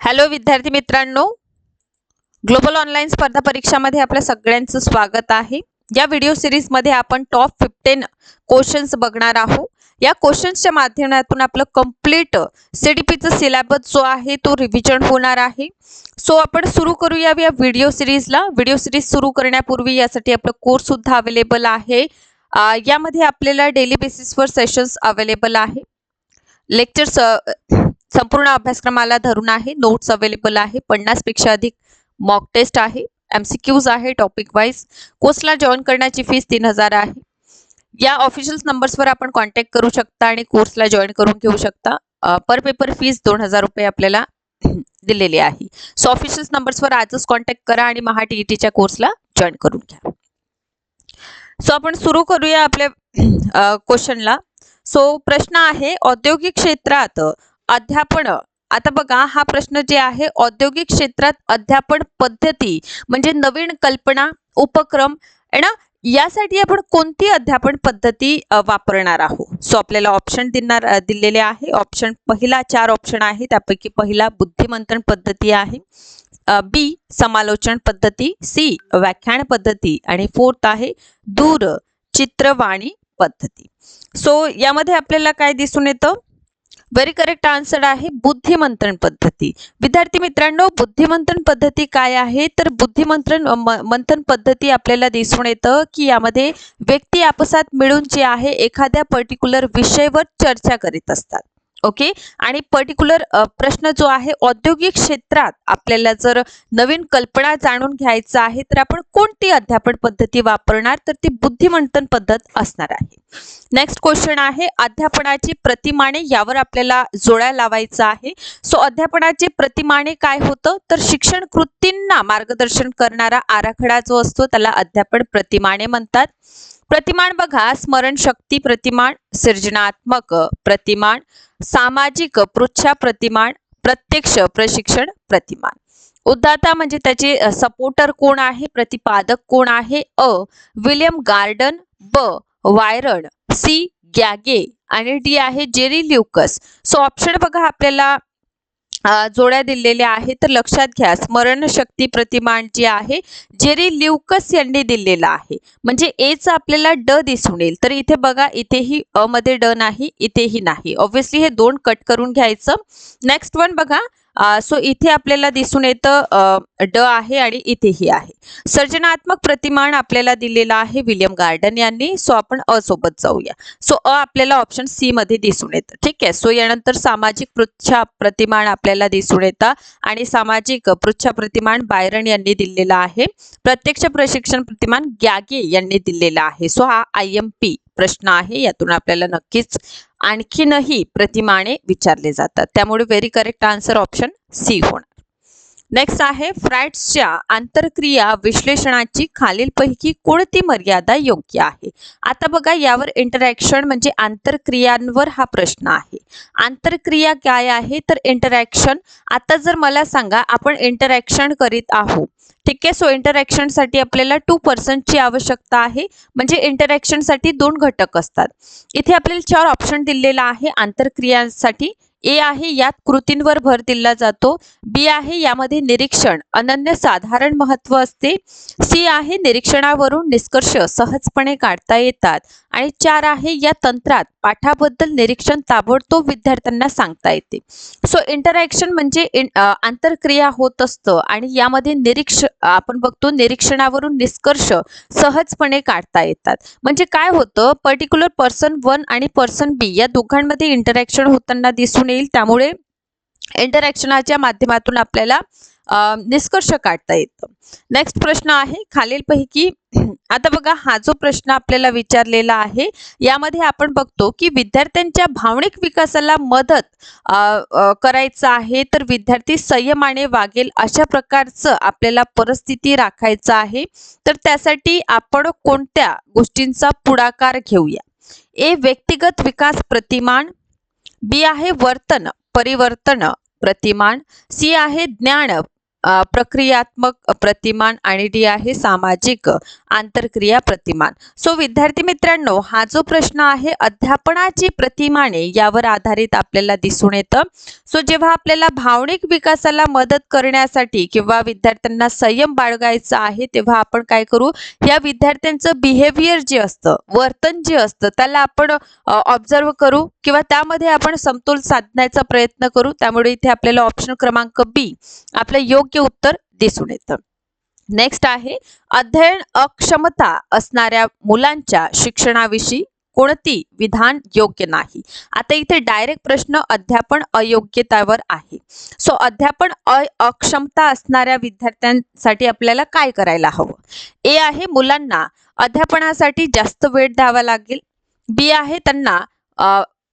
Hello विद्यार्थी मित्रांनो. Global online स्पर्धा परीक्षामध्ये आपल्या सगळ्यांचं स्वागत आहे. या व्हिडिओ सिरीजमध्ये आपण टॉप फिफ्टीन क्वेश्चन्स बघणार आहोत. या क्वेश्चन्सच्या माध्यमातून आपलं कंप्लीट सी डी पीचा सिलेबस जो आहे तो रिव्हिजन होणार आहे. सो आपण सुरू करूया या व्हिडिओ सिरीजला व्हिडिओ सिरीज सुरू करण्यापूर्वी यासाठी आपलं कोर्ससुद्धा अवेलेबल आहे. यामध्ये आपल्याला डेली बेसिसवर सेशन्स अवेलेबल आहे. लेक्चर्स संपूर्ण अभ्यासक्रमाला धरून आहे. नोट्स अवेलेबल आहे. पन्नासपेक्षा अधिक मॉक टेस्ट आहे. एम सी क्यूज आहे. टॉपिक वाईज कोर्सला जॉईन करण्याची फीस तीन हजार आहे. या ऑफिशियल नंबर्सवर आपण कॉन्टॅक्ट करू शकता आणि कोर्सला जॉईन करून घेऊ शकता. पर पेपर फीस दोन हजार रुपये आपल्याला दिलेली आहे. सो ऑफिशियल नंबर्सवर आजच कॉन्टॅक्ट करा आणि महा टी ई टीच्या कोर्सला जॉईन करून घ्या. सो आपण सुरू करूया आपल्या क्वेश्चनला सो प्रश्न आहे औद्योगिक क्षेत्रात अध्यापन. आता बघा हा प्रश्न जे आहे औद्योगिक क्षेत्रात अध्यापन पद्धती म्हणजे नवीन कल्पना उपक्रम आहे ना? यासाठी आपण कोणती अध्यापन पद्धती वापरणार आहोत? सो आपल्याला ऑप्शन देणार दिलेले आहे. ऑप्शन पहिला चार ऑप्शन आहे. त्यापैकी पहिला बुद्धिमंथन पद्धती आहे. बी समालोचन पद्धती. सी व्याख्यान पद्धती. आणि फोर्थ आहे दूर चित्रवाणी पद्धती. सो यामध्ये आपल्याला काय दिसून येतं? व्हेरी करेक्ट आन्सर आहे बुद्धिमंत्रण पद्धती. विद्यार्थी मित्रांनो बुद्धिमंत्रण पद्धती काय आहे? तर बुद्धिमंत्रण मंथन पद्धती आपल्याला दिसून येतं की यामध्ये व्यक्ती आपसात मिळून जे आहे एखाद्या पर्टिक्युलर विषयवर चर्चा करीत असतात. ओके? आणि पर्टिक्युलर प्रश्न जो आहे औद्योगिक क्षेत्रात आपल्याला जर नवीन कल्पना जाणून घ्यायचा आहे तर आपण कोणती अध्यापन पद्धती वापरणार? तर ती बुद्धिमंथन पद्धत असणार आहे. नेक्स्ट क्वेश्चन आहे अध्यापनाची प्रतिमाने यावर आपल्याला जोड्या लावायचं आहे. सो अध्यापनाचे प्रतिमाने काय होतं? तर शिक्षण कृतींना मार्गदर्शन करणारा आराखडा जो असतो त्याला अध्यापन प्रतिमाने म्हणतात. प्रतिमान बघा स्मरणशक्ती प्रतिमान सृजनात्मक प्रतिमान सामाजिक पृच्छा प्रतिमान प्रत्यक्ष प्रशिक्षण प्रतिमान. उद्दाता म्हणजे त्याचे सपोर्टर कोण आहे? प्रतिपादक कोण आहे? अ विलियम गार्डन ब वायरड सी गॅगे आणि डी आहे जेरी ल्युकस. सो ऑप्शन बघा आपल्याला. जोड्या दिलेल्या आहेत. तर लक्षात घ्या स्मरणशक्ती प्रतिमान जे आहे जेरी ल्युकस यांनी दिलेला आहे. म्हणजे एच आपल्याला ड दिसून येईल. तर इथे बघा इथेही अ मध्ये ड नाही इथेही नाही. ऑब्व्हियसली हे दोन कट करून घ्यायचं. नेक्स्ट वन बघा सो इथे आपल्याला दिसून येतं ड आहे आणि इथेही आहे. सर्जनात्मक प्रतिमान आपल्याला दिलेला आहे विलियम गार्डन यांनी सो आपण अ सोबत जाऊया. सो अ आपल्याला ऑप्शन सी मध्ये दिसून येतं ठीक आहे? सो यानंतर सामाजिक पृच्छा प्रतिमान आपल्याला दिसून येतं आणि सामाजिक पृच्छा प्रतिमान बायरन यांनी दिलेला आहे. प्रत्यक्ष प्रशिक्षण प्रतिमान गॅगे यांनी दिलेला आहे. सो हा आय एम पी प्रश्न आहे यातून आपल्याला नक्कीच आणखीनही प्रतिमाने विचारले जातात. त्यामुळे very correct answer option C होणार. नेक्स्ट आहे फ्रॅट्सच्या आंतरक्रिया विश्लेषणाची खालीलपैकी कोणती मर्यादा योग्य आहे? आता बघा यावर इंटरॅक्शन म्हणजे आंतरक्रियांवर हा प्रश्न आहे. आंतरक्रिया काय आहे? तर इंटरॅक्शन आता जर मला सांगा आपण इंटरॅक्शन करीत आहोत. ठीक आहे? सो इंटरॅक्शनसाठी आपल्याला टू पर्सनची आवश्यकता आहे. म्हणजे इंटरॅक्शनसाठी दोन घटक असतात. इथे आपल्याला चार ऑप्शन दिलेला आहे आंतरक्रियांसाठी. ए आहे यात कृतींवर भर दिला जातो. बी आहे यामध्ये निरीक्षण अनन्य साधारण महत्त्व असते. सी आहे निरीक्षणावरून निष्कर्ष सहजपणे काढता येतात. आणि चार आहे या तंत्रात पाठाबद्दल निरीक्षण ताबडतोब विद्यार्थ्यांना सांगता येते. सो इंटरॅक्शन म्हणजे इन- आंतरक्रिया होत असतं आणि यामध्ये निरीक्ष आपण बघतो निरीक्षणावरून निष्कर्ष सहजपणे काढता येतात. म्हणजे काय होतं? पर्टिक्युलर पर्सन वन आणि पर्सन बी या दोघांमध्ये इंटरॅक्शन होताना दिसून येईल. त्यामुळे इंटरॅक्शनाच्या माध्यमातून आपल्याला निष्कर्ष काढता येतं. नेक्स्ट प्रश्न आहे खालीलपैकी आता बघा हा जो प्रश्न आपल्याला विचारलेला आहे यामध्ये आपण बघतो की विद्यार्थ्यांच्या भावनिक विकासाला मदत करायचं आहे तर विद्यार्थी संयमाने वागेल अशा प्रकारचं आपल्याला परिस्थिती राखायचं आहे. तर त्यासाठी आपण कोणत्या गोष्टींचा पुढाकार घेऊया? ए व्यक्तिगत विकास प्रतिमान बी आहे वर्तन परिवर्तन प्रतिमान. सी आहे ज्ञान प्रक्रियात्मक प्रतिमान आणि डी आहे सामाजिक आंतरक्रिया प्रतिमान. सो विद्यार्थी मित्रांनो हा जो प्रश्न आहे अध्यापनाची प्रतिमाने यावर आधारित आपल्याला दिसून येतं. सो जेव्हा आपल्याला भावनिक विकासाला मदत करण्यासाठी किंवा विद्यार्थ्यांना संयम बाळगायचा आहे तेव्हा आपण काय करू? या विद्यार्थ्यांचं बिहेवियर जे असतं वर्तन जे असतं त्याला आपण ऑब्झर्व करू किंवा त्यामध्ये आपण समतोल साधण्याचा प्रयत्न करू. त्यामुळे इथे आपल्याला ऑप्शन क्रमांक बी आपलं योग्य उत्तर दिसून येतं. नेक्स्ट आहे अध्ययन अक्षमता असणाऱ्या मुलांच्या शिक्षणाविषयी कोणती विधान योग्य नाही? आता इथे डायरेक्ट प्रश्न अध्यापन अयोग्यतावर आहे. सो अध्यापन अक्षमता असणाऱ्या विद्यार्थ्यांसाठी आपल्याला काय करायला हवं? ए आहे मुलांना अध्यापनासाठी जास्त वेळ द्यावा लागेल. बी आहे त्यांना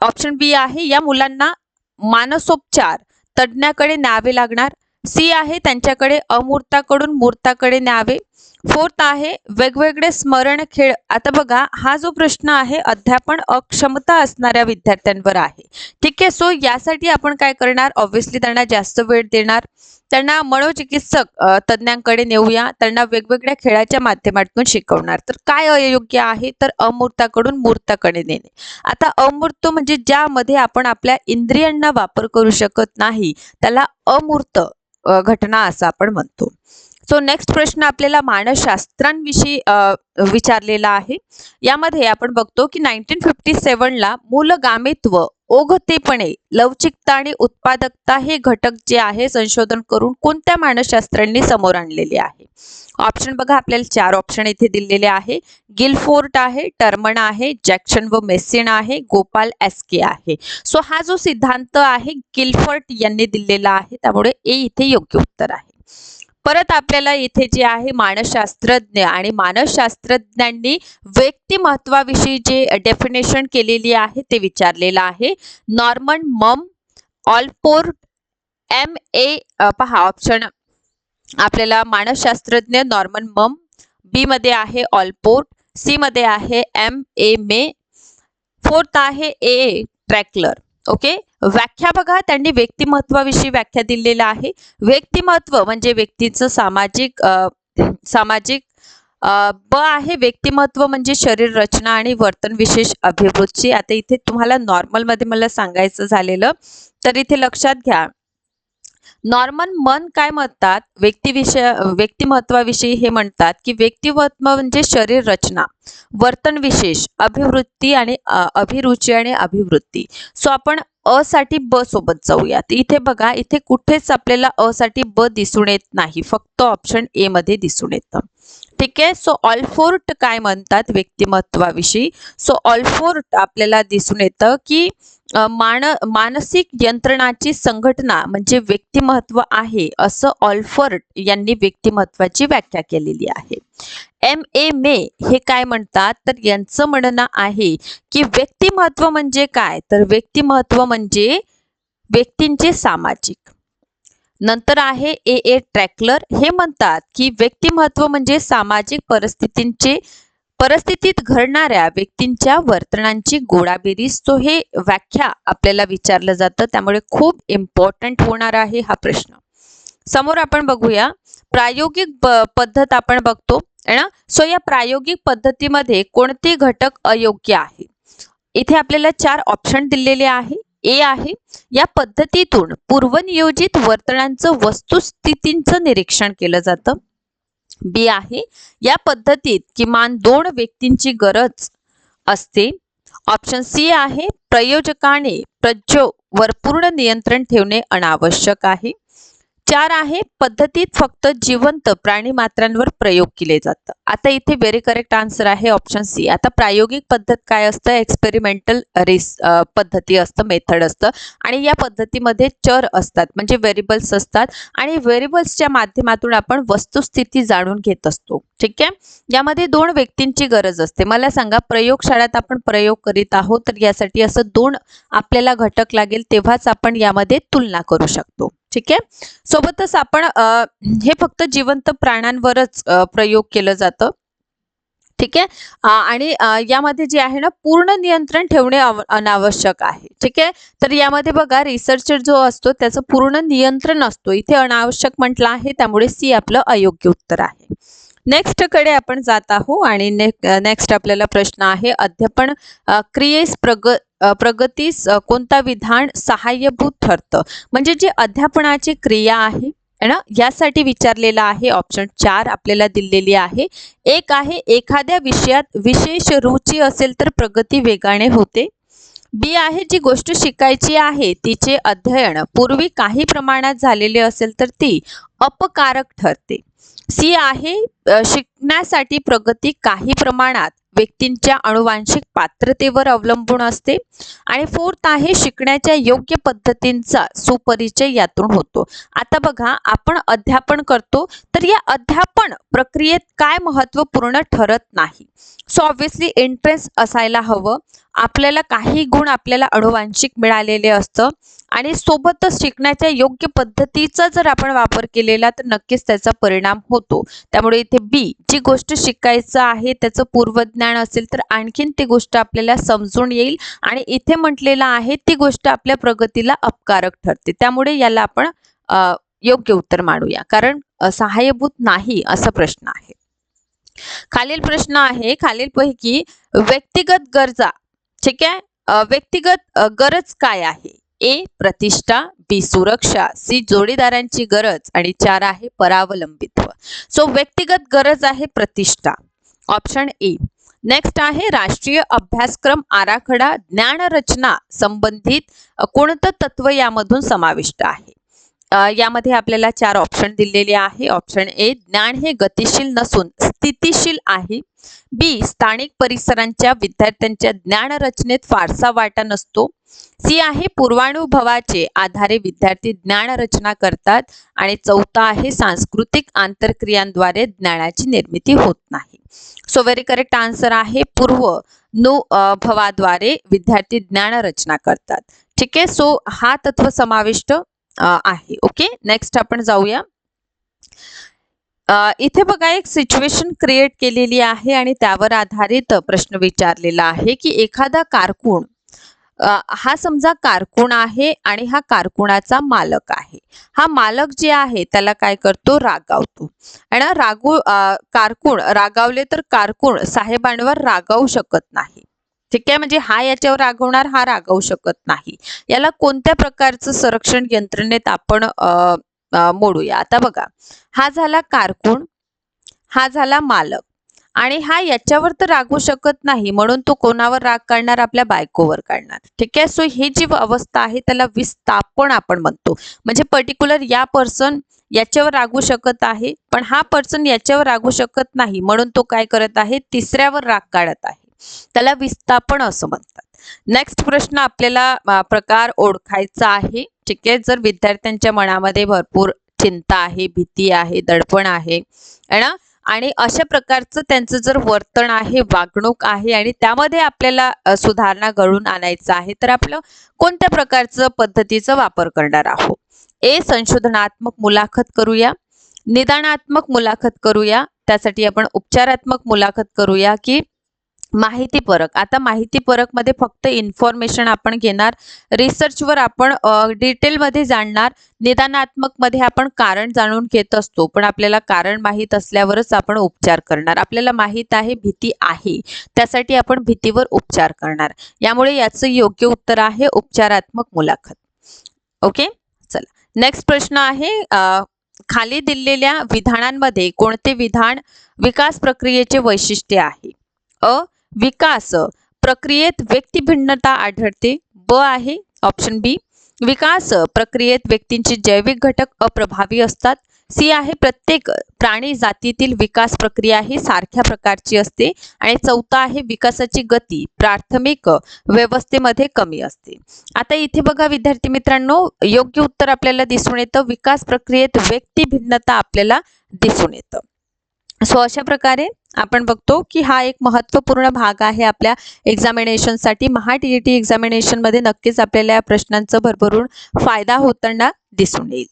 ऑप्शन बी आहे या मुलांना मानसोपचार तज्ज्ञाकडे न्यावे लागणार. सी आहे त्यांच्याकडे अमूर्ताकडून मूर्ताकडे न्यावे. फोर्थ आहे वेगवेगळे स्मरण खेळ. आता बघा हा जो प्रश्न आहे अध्यापन अक्षमता असणाऱ्या विद्यार्थ्यांवर आहे. ठीक आहे सो यासाठी आपण काय करणार? ऑब्व्हियसली त्यांना जास्त वेळ देणार. त्यांना मनोचिकित्सक तज्ञांकडे तज्ज्ञांकडे नेऊया. त्यांना वेगवेगळ्या खेळाच्या माध्यमातून शिकवणार. तर काय अयोग्य आहे? तर अमूर्ताकडून मूर्ताकडे नेणे. आता अमूर्त म्हणजे ज्यामध्ये आपण आपल्या इंद्रियांना वापर करू शकत नाही त्याला अमूर्त घटना असं आपण म्हणतो. सो नेक्स्ट प्रश्न आपल्याला मानसशास्त्रांविषयी विचारलेला आहे. यामध्ये आपण बघतो की नाईन्टीन फिफ्टी सेवनला मूलगामित्व ओघतेपणे लवचिकता आणि उत्पादकता हे घटक जे आहे संशोधन करून कोणत्या मानसशास्त्रांनी समोर आणलेले आहे? ऑप्शन बघा आपल्याला चार ऑप्शन इथे दिलेले आहे. गिलफोर्ट आहे टर्मन आहे जॅक्शन व मेसिन आहे गोपाल एस्के आहे. सो हा जो सिद्धांत आहे गिलफोर्ट यांनी दिलेला आहे. त्यामुळे ए इथे योग्य उत्तर आहे. परत आपल्याला इथे जे आहे मानसशास्त्रज्ञ आणि मानसशास्त्रज्ञांनी व्यक्तिमत्वाविषयी जे डेफिनेशन केलेली आहे ते विचारलेलं आहे. नॉर्मन मम ऑलपोर एम ए पहा ऑप्शन आपल्याला मानसशास्त्रज्ञ नॉर्मन मम बी मध्ये आहे ऑलपोर्ट सी मध्ये आहे एम ए मे फोर्थ आहे ए ट्रॅकलर. ओके? व्याख्या बघा त्यांनी व्यक्तिमत्वाविषयी व्याख्या दिलेला आहे. व्यक्तिमत्व म्हणजे व्यक्तीचं सामाजिक सामाजिक ब आहे. व्यक्तिमत्व म्हणजे शरीर रचना आणि वर्तन विशेष अभिवृत्ती आता इथे तुम्हाला नॉर्मलमध्ये मला सांगायचं झालेलं तर इथे लक्षात घ्या. नॉर्मन मन काय म्हणतात? व्यक्तिविषय व्यक्तिमत्वाविषयी हे म्हणतात की व्यक्तिमत्व म्हणजे शरीर रचना वर्तन विशेष अभिवृत्ती आणि अभिरुची आणि अभिवृत्ती. सो आपण अ साठी ब सोबत जाऊयात. इथे बघा इथे कुठेच आपल्याला अ साठी ब दिसून येत नाही. फक्त ऑप्शन ए मध्ये दिसून येतं. ठीक आहे? सो ऑलफोर्ट काय म्हणतात व्यक्तिमत्वाविषयी? सो ऑलफोर्ट आपल्याला दिसून येतं की मान मानसिक यंत्रणाची संघटना म्हणजे व्यक्तिमत्व आहे असं ऑल्फर्ट यांनी व्यक्तिमत्वाची व्याख्या केलेली आहे. एम ए मे हे काय म्हणतात? तर यांचं म्हणणं आहे की व्यक्तिमत्व म्हणजे काय? तर व्यक्तिमत्व म्हणजे व्यक्तींचे सामाजिक. नंतर आहे ए ए ट्रॅकलर. हे म्हणतात की व्यक्तिमत्व म्हणजे सामाजिक परिस्थितींचे परिस्थितीत घडणाऱ्या व्यक्तींच्या वर्तनांची गोळाबेरीज तो हे व्याख्या आपल्याला विचारलं जातं. त्यामुळे खूप इम्पॉर्टंट होणार आहे हा प्रश्न. समोर आपण बघूया. प्रायोगिक पद्धत आपण बघतो. ना? सो या प्रायोगिक पद्धतीमध्ये कोणते घटक अयोग्य आहे? इथे आपल्याला चार ऑप्शन दिलेले आहे. ए आहे. या पद्धतीतून पूर्वनियोजित वर्तनांचं वस्तुस्थितींचं निरीक्षण केलं जातं. बी आहे. या पद्धतीत किमान दोन व्यक्तींची गरज असते. ऑप्शन सी आहे. प्रयोजकाने प्रज्योवर पूर्ण नियंत्रण ठेवणे अनावश्यक आहे. चार आहे पद्धतीत फक्त जिवंत प्राणी मात्रांवर प्रयोग केले जातात. आता इथे व्हेरी करेक्ट आन्सर आहे ऑप्शन सी आता प्रायोगिक पद्धत काय असतं? एक्सपेरिमेंटल रिस पद्धती असतं मेथड असतं. आणि या पद्धतीमध्ये चर असतात म्हणजे व्हेरिबल्स असतात. आणि व्हेरिबल्सच्या माध्यमातून आपण वस्तुस्थिती जाणून घेत असतो. ठीक आहे? यामध्ये दोन व्यक्तींची गरज असते. मला सांगा प्रयोगशाळेत आपण प्रयोग करीत आहोत तर यासाठी असं दोन आपल्याला घटक लागेल तेव्हाच आपण यामध्ये तुलना करू शकतो. ठीक आहे? सोबतच आपण हे फक्त जिवंत प्राण्यांवरच प्रयोग केलं जातं. ठीक आहे? आणि यामध्ये जे आहे ना पूर्ण नियंत्रण ठेवणे अनावश्यक आहे. ठीक आहे? तर यामध्ये बघा रिसर्चर जो असतो त्याचं पूर्ण नियंत्रण असतो. इथे अनावश्यक म्हटलं आहे त्यामुळे सी आपलं अयोग्य उत्तर आहे. नेक्स्टकडे आपण जात आहोत आणि नेक्स्ट आपल्याला प्रश्न आहे अध्यापन क्रियेस प्रग प्रगतीस कोणता विधान सहाय्यभूत ठरतं? म्हणजे जी अध्यापनाची क्रिया आहे ना? यासाठी विचारलेला आहे ऑप्शन चार आपल्याला दिलेली आहे. एक आहे एखाद्या विषयात विशेष रुची असेल तर प्रगती वेगाने होते. बी आहे जी गोष्ट शिकायची आहे तिचे अध्ययन. पूर्वी काही प्रमाणात झालेले असेल तर ती अपकारक ठरते. सी आहे शिकण्यासाठी प्रगती काही प्रमाणात व्यक्तींच्या अनुवांशिक पात्रतेवर अवलंबून असते. आणि फोर्थ आहे शिकण्याच्या योग्य पद्धतींचा सुपरिचय यातून होतो. आता बघा आपण अध्यापन करतो तर या अध्यापन प्रक्रियेत काय महत्त्वपूर्ण ठरत नाही? सो ऑब्व्हियसली इंटरेस्ट असायला हवं. आपल्याला काही गुण आपल्याला अनुवांशिक मिळालेले असतं. आणि सोबतच शिकण्याच्या योग्य पद्धतीचा जर आपण वापर केलेला तर नक्कीच त्याचा परिणाम होतो. त्यामुळे इथे बी जी गोष्ट शिकायचं आहे त्याचं पूर्वज्ञान असेल तर आणखीन ती गोष्ट आपल्याला समजून येईल आणि इथे म्हटलेलं आहे ती गोष्ट आपल्या प्रगतीला अपकारक ठरते. त्यामुळे याला आपण योग्य उत्तर मानूया. कारण सहाय्यभूत नाही असा प्रश्न आहे. खालील प्रश्न आहे खालीलपैकी व्यक्तिगत गरजा ठीक आहे? व्यक्तिगत गरज काय आहे? ए प्रतिष्ठा बी सुरक्षा सी जोडीदारांची गरज आणि चार आहे परावलंबित्व. सो व्यक्तिगत गरज आहे प्रतिष्ठा. ऑप्शन ए नेक्स्ट आहे राष्ट्रीय अभ्यासक्रम आराखडा ज्ञानरचना संबंधित कोणतं तत्व यामधून समाविष्ट आहे? यामध्ये आपल्याला चार ऑप्शन दिलेले आहे. ऑप्शन ए ज्ञान हे गतिशील नसून स्थितिशील आहे. बी स्थानिक परिसरांच्या विद्यार्थ्यांच्या ज्ञान रचनेत फारसा वाटा नसतो. सी आहे पूर्वानुभवाचे आधारे विद्यार्थी ज्ञान रचना करतात. आणि चौथा आहे सांस्कृतिक आंतरक्रियांद्वारे ज्ञानाची निर्मिती होत नाही. सो व्हेरी करेक्ट आन्सर आहे पूर्व नु भवाद्वारे विद्यार्थी ज्ञान रचना करतात. ठीक आहे? सो हा तत्व समाविष्ट आहे. ओके नेक्स्ट आपण जाऊया. इथे बघा एक सिच्युएशन क्रिएट केलेली आहे आणि त्यावर आधारित प्रश्न विचारलेला आहे की एखादा कारकून हा समजा कारकून आहे आणि हा कारकुणाचा मालक आहे. हा मालक जे आहे त्याला काय करतो? रागावतो. आणि रागू कारकुण रागावले तर कारकुण साहेबांवर रागावू शकत नाही. ठीक आहे? म्हणजे हा याच्यावर रागवणार हा रागावू शकत नाही. याला कोणत्या प्रकारचं संरक्षण यंत्रणेत आपण मोडूया? आता बघा हा झाला कारकून हा झाला मालक आणि हा याच्यावर तर रागू शकत नाही म्हणून तो कोणावर राग काढणार? आपल्या बायकोवर काढणार. ठीक आहे? सो ही जी अवस्था आहे त्याला विस्थापन आपण म्हणतो. म्हणजे पर्टिक्युलर या पर्सन याच्यावर रागू शकत आहे पण हा पर्सन याच्यावर रागू शकत नाही म्हणून तो काय करत आहे? तिसऱ्यावर राग काढत आहे. त्याला विस्थापन असं म्हणतात. नेक्स्ट प्रश्न आपल्याला प्रकार ओळखायचा आहे. ठीक आहे? जर विद्यार्थ्यांच्या मनामध्ये भरपूर चिंता आहे भीती आहे दडपण आहे ना? आणि अशा प्रकारचं त्यांचं जर वर्तन आहे वागणूक आहे आणि त्यामध्ये आपल्याला सुधारणा घडून आणायचं आहे तर आपलं कोणत्या प्रकारचं पद्धतीचा वापर करणार आहोत? ए संशोधनात्मक मुलाखत करूया. निदानात्मक मुलाखत करूया. त्यासाठी आपण उपचारात्मक मुलाखत करूया की माहितीपरक आता माहिती परकमध्ये फक्त इन्फॉर्मेशन आपण घेणार. रिसर्चवर आपण डिटेलमध्ये जाणणार. निदानात्मकमध्ये आपण कारण जाणून घेत असतो. पण आपल्याला कारण माहीत असल्यावरच आपण उपचार करणार. आपल्याला माहीत आहे भीती आहे. त्यासाठी आपण भीतीवर उपचार करणार. यामुळे याचं योग्य उत्तर आहे उपचारात्मक मुलाखत. ओके? चला. नेक्स्ट प्रश्न आहे खाली दिलेल्या विधानांमध्ये कोणते विधान विकास प्रक्रियेचे वैशिष्ट्य आहे? अ विकास. प्रक्रियेत व्यक्तिभिन्नता आढळते. ब आहे ऑप्शन बी. विकास. प्रक्रियेत व्यक्तींचे जैविक घटक अप्रभावी असतात. सी आहे प्रत्येक प्राणी जातीतील विकास प्रक्रिया ही सारख्या प्रकारची असते. आणि चौथा आहे विकासाची गती. प्राथमिक व्यवस्थेमध्ये कमी असते. आता इथे बघा विद्यार्थी मित्रांनो योग्य उत्तर आपल्याला दिसून येतं. विकास प्रक्रियेत व्यक्ती भिन्नता आपल्याला दिसून येतं. सो अशा प्रकारे आपण बघतो की हा एक महत्त्वपूर्ण भाग आहे आपल्या एक्झामिनेशनसाठी महा टी ई टी एक्झामिनेशनमध्ये नक्कीच आपल्याला या प्रश्नांचं भरभरून फायदा होताना दिसून येईल.